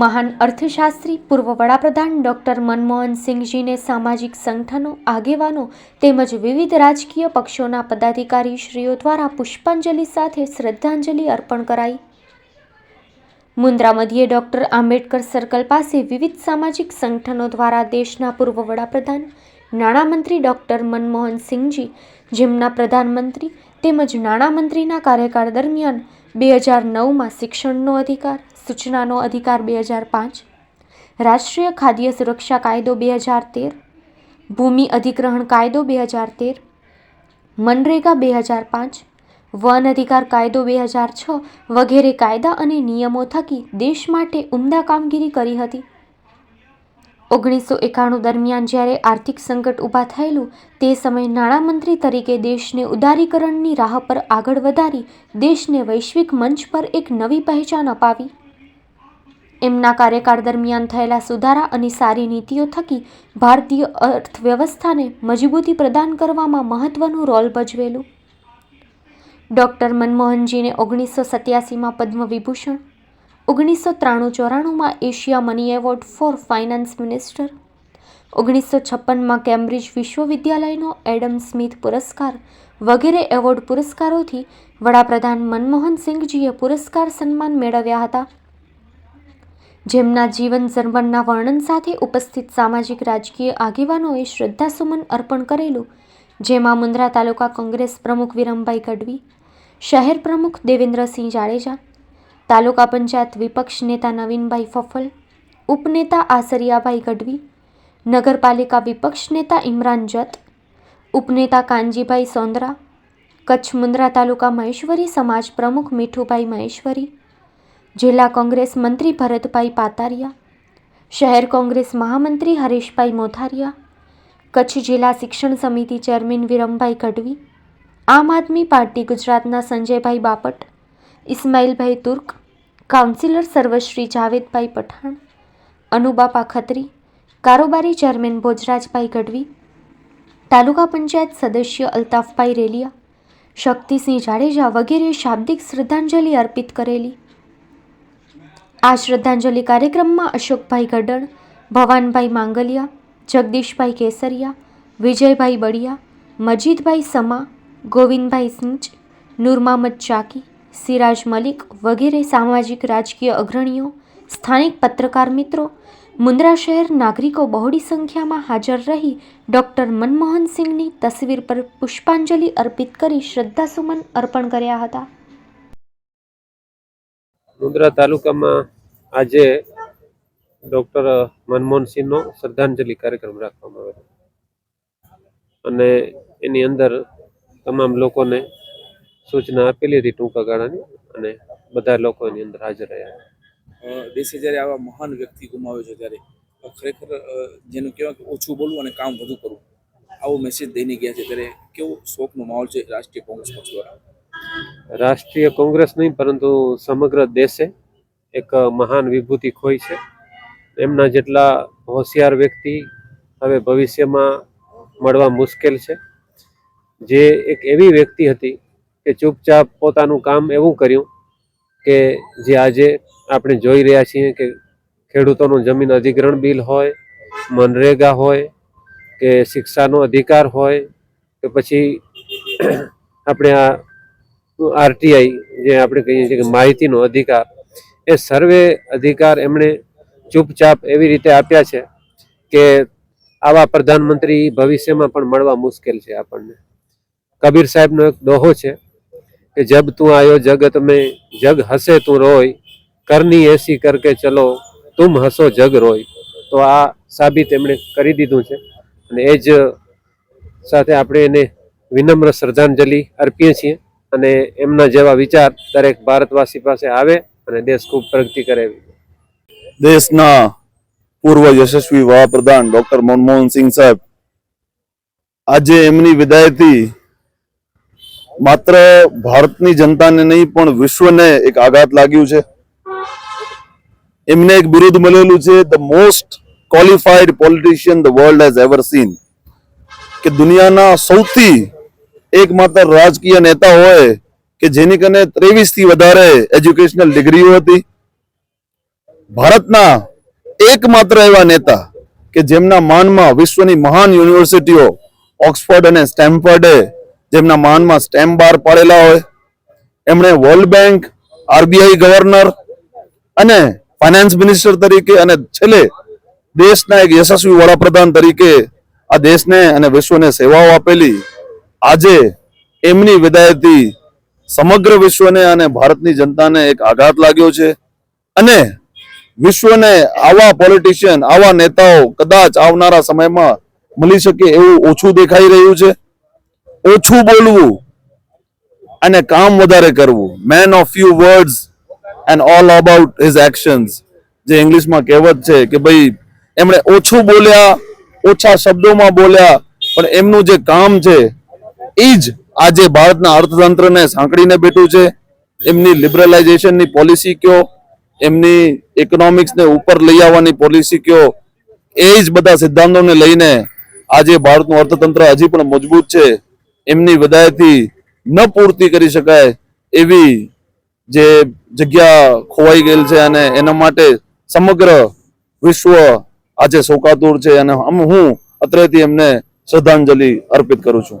મહાન અર્થશાસ્ત્રી, પૂર્વ વડાપ્રધાન ડૉક્ટર મનમોહન સિંઘજીને સામાજિક સંગઠનો, આગેવાનો તેમજ વિવિધ રાજકીય પક્ષોના પદાધિકારીશ્રીઓ દ્વારા પુષ્પાંજલિ સાથે શ્રદ્ધાંજલિ અર્પણ કરાઈ. મુન્દ્રા મધ્યે ડૉક્ટર આંબેડકર સર્કલ પાસે વિવિધ સામાજિક સંગઠનો દ્વારા દેશના પૂર્વ વડાપ્રધાન, નાણામંત્રી ડૉક્ટર મનમોહન સિંઘજી જેમના પ્રધાનમંત્રી તેમજ નાણામંત્રીના કાર્યકાળ દરમિયાન બે હજાર નવમાં શિક્ષણનો અધિકાર સૂચનાનો અધિકાર બે હજાર પાંચ, રાષ્ટ્રીય ખાદ્ય સુરક્ષા કાયદો બે હજાર તેર, ભૂમિ અધિગ્રહણ કાયદો બે હજાર તેર, મનરેગા બે હજાર પાંચ, વન અધિકાર કાયદો બે હજાર છ વગેરે કાયદા અને નિયમો થકી દેશ માટે ઉમદા કામગીરી કરી હતી. ઓગણીસો એકાણું દરમિયાન જ્યારે આર્થિક સંકટ ઊભા થયેલું, તે સમયે નાણામંત્રી તરીકે દેશને ઉદારીકરણની રાહ પર આગળ વધારી દેશને વૈશ્વિક મંચ પર એક નવી પહેચાન અપાવી. એમના કાર્યકાળ દરમિયાન થયેલા સુધારા અને સારી નીતિઓ થકી ભારતીય અર્થવ્યવસ્થાને મજબૂતી પ્રદાન કરવામાં મહત્વનું રોલ ભજવેલું. ડૉક્ટર મનમોહનજીને ઓગણીસો સત્યાસીમાં પદ્મ વિભૂષણ ઓગણીસો ત્રાણું ચોરાણુંમાં Asia money award for finance minister, ઓગણીસો છપ્પનમાં કેમ્બ્રિજ વિશ્વવિદ્યાલયનો એડમ સ્મિથ પુરસ્કાર વગેરે એવોર્ડ પુરસ્કારોથી વડાપ્રધાન મનમોહન સિંઘજીએ પુરસ્કાર સન્માન મેળવ્યા હતા. જેમના જીવન ઝરમરના વર્ણન સાથે ઉપસ્થિત સામાજિક રાજકીય આગેવાનોએ શ્રદ્ધાસુમન અર્પણ કરેલું, જેમાં મુન્દ્રા તાલુકા કોંગ્રેસ પ્રમુખ વિરમભાઈ ગઢવી, શહેર પ્રમુખ દેવેન્દ્રસિંહ જાડેજા, તાલુકા પંચાયત વિપક્ષ નેતા નવીનભાઈ ફફલ, ઉપનેતા આસરિયાભાઈ ગઢવી, નગરપાલિકા વિપક્ષ નેતા ઇમરાન જત, ઉપનેતા કાનજીભાઈ સોંદરા, કચ્છ મુન્દ્રા તાલુકા મહેશ્વરી સમાજ પ્રમુખ મીઠુભાઈ મહેશ્વરી જિલ્લા કોંગ્રેસ મંત્રી ભરતભાઈ પાતારિયા, શહેર કોંગ્રેસ મહામંત્રી હરીશભાઈ મોથારિયા કચ્છ જિલ્લા શિક્ષણ સમિતિ ચેરમેન વિરમભાઈ ગઢવી, આમ આદમી પાર્ટી ગુજરાતના સંજયભાઈ બાપટ, ઇસ્માઇલભાઈ તુર્ક, કાઉન્સિલર સર્વશ્રી જાવેદભાઈ પઠાણ અનુબાપા ખત્રી કારોબારી ચેરમેન ભોજરાજભાઈ ગઢવી, તાલુકા પંચાયત સદસ્ય અલ્તાફભાઈ રેલિયા, શક્તિસિંહ જાડેજા વગેરે શાબ્દિક શ્રદ્ધાંજલિ અર્પિત કરેલી આ શ્રદ્ધાંજલિ કાર્યક્રમમાં અશોકભાઈ ગઢડ ભવાનભાઈ માંગલિયા, જગદીશભાઈ કેસરિયા, વિજયભાઈ બળિયા મજીદભાઈ સમા, ગોવિંદભાઈ સિંચ, નુરમામદ ચાકી, સિરાજ મલિક વગેરે સામાજિક રાજકીય અગ્રણીઓ, સ્થાનિક પત્રકાર મિત્રો, મુન્દ્રા શહેર નાગરિકો બહોળી સંખ્યામાં હાજર રહી ડૉક્ટર મનમોહન સિંઘની તસવીર પર પુષ્પાંજલિ અર્પિત કરી શ્રદ્ધાસુમન અર્પણ કર્યા હતા. મુન્દ્રા તાલુકામાં આજે ડૉક્ટર મનમોહનસિંહનો શ્રદ્ધાંજલિ કાર્યક્રમ રાખવામાં આવ્યો. અને એની અંદર તમામ લોકોને સૂચના આપેલી હતી ટૂંકા ગાળાની અને બધા લોકો એની અંદર હાજર રહ્યા. દેશે જ્યારે આવા મહાન વ્યક્તિ ગુમાવ્યો છે ત્યારે ખરેખર જેનું કહેવાય કે ઓછું બોલવું અને કામ વધુ કરવું, આવો મેસેજ દઈને ગયા છે. ત્યારે કેવો શોકનો માહોલ છે રાષ્ટ્રીય કોંગ્રેસ પક્ષ દ્વારા? રાષ્ટ્રીય કોંગ્રેસ નહીં, પરંતુ સમગ્ર દેશે એક મહાન વિભૂતિ ખોઈ છે. એમના જેટલા હોશિયાર વ્યક્તિ હવે ભવિષ્યમાં મળવા મુશ્કેલ છે. જે એક એવી વ્યક્તિ હતી કે ચૂપચાપ પોતાનું કામ એવું કર્યું કે જે આજે આપણે જોઈ રહ્યા છીએ કે ખેડૂતોનું જમીન અધિગ્રહણ બિલ હોય, મનરેગા હોય, કે શિક્ષાનો અધિકાર હોય, કે પછી આપણે આ આરટીઆઈ જે આપણે કહીએ છીએ કે માહિતીનો અધિકાર, એ સર્વે અધિકાર એમણે ચૂપચાપ એવી રીતે આપ્યા છે કે આવા પ્રધાનમંત્રી ભવિષ્યમાં પણ મળવા મુશ્કેલ છે આપણને. કબીર સાહેબનો એક દોહો છે કે, જબ તું આયો જગત મેં, જગ હસે તું રોય, કરની એસી કરકે ચલો, તુમ હસો જગ રોય. તો આ સાબિત એમણે કરી દીધું છે અને એ જ સાથે આપણે એને વિનમ્ર શ્રદ્ધાંજલિ અર્પીએ છીએ. અને એમના જેવા વિચાર દરેક ભારતવાસી પાસે આવે અને દેશ ખૂબ પ્રગતિ કરે દેશના પૂર્વ યશસ્વી વડાપ્રધાન ડોક્ટર મનમોહન સિંહ સાહેબ, આજે એમની વિદાયથી માત્ર ભારતની જનતાને નહીં, પણ વિશ્વને એક આઘાત લાગ્યું છે. એમને એક બિરુદ મળેલું છે the most qualified politician the world has ever seen કે દુનિયાના સૌથી એકમાત્ર રાજકીય નેતા હોય કે જેની કને ત્રેવીસથી વધારે એજ્યુકેશનલ ડિગ્રીઓ હતી. ભારતના એકમાત્ર એવા નેતા કે જેમના માનમાં વિશ્વની મહાન યુનિવર્સિટીઓ ઓક્સફર્ડ અને સ્ટેમ્ફર્ડે જેમના માનમાં સ્ટેમ્પ બાર પાડેલા હોય. એમણે વર્લ્ડ બેંક, આરબીઆઈ ગવર્નર અને ફાઇનાન્સ મિનિસ્ટર તરીકે અને છેલ્લે દેશના એક યશસ્વી વડાપ્રધાન તરીકે આ દેશને અને વિશ્વને સેવાઓ આપેલી આજે એમની વિદાયથી સમગ્ર વિશ્વને અને ભારતની જનતાને એક આઘાત લાગ્યો છે. અને વિશ્વને આવા પોલિટિશિયન આવા નેતાઓ કદાચ આવનારા સમયમાં મળી શકે એવું ઓછું દેખાઈ રહ્યું છે. ઓછું બોલવું અને કામ વધારે કરવું. Man of few words and all about his actions જે ઇંગ્લિશમાં કહેવત છે કે ભાઈ, એમણે ઓછું બોલ્યા, ઓછા શબ્દોમાં બોલ્યા, પણ એમનું જે કામ છે એ જ આજે ભારતના અર્થતંત્રને સાંકળીને બેઠું છે. એમની લિબરલાઇઝેશનની પોલિસી કયો? એમની ઇકોનોમિક્સને ઉપર લઈ આવવાની પોલિસી કયો? એ જ બધા સિદ્ધાંતોને લઈને આજે ભારતનું અર્થતંત્ર હજી પણ મજબૂત છે. એમની વધારેથી ન પૂર્તિ કરી શકાય એવી જે જગ્યા ખોવાઈ ગયેલ છે અને એના માટે સમગ્ર વિશ્વ આજે શોકાતુર છે અને હું અત્રેથી એમને શ્રદ્ધાંજલિ અર્પિત કરું છું.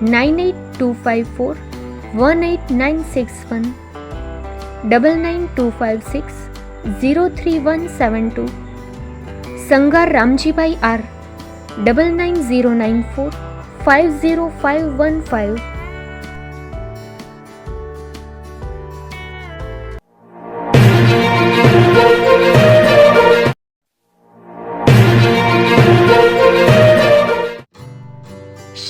Nine eight two five four one eight nine six one double nine two five six zero three one seven two Sangar Ramjibhai R double nine zero nine four five zero five one five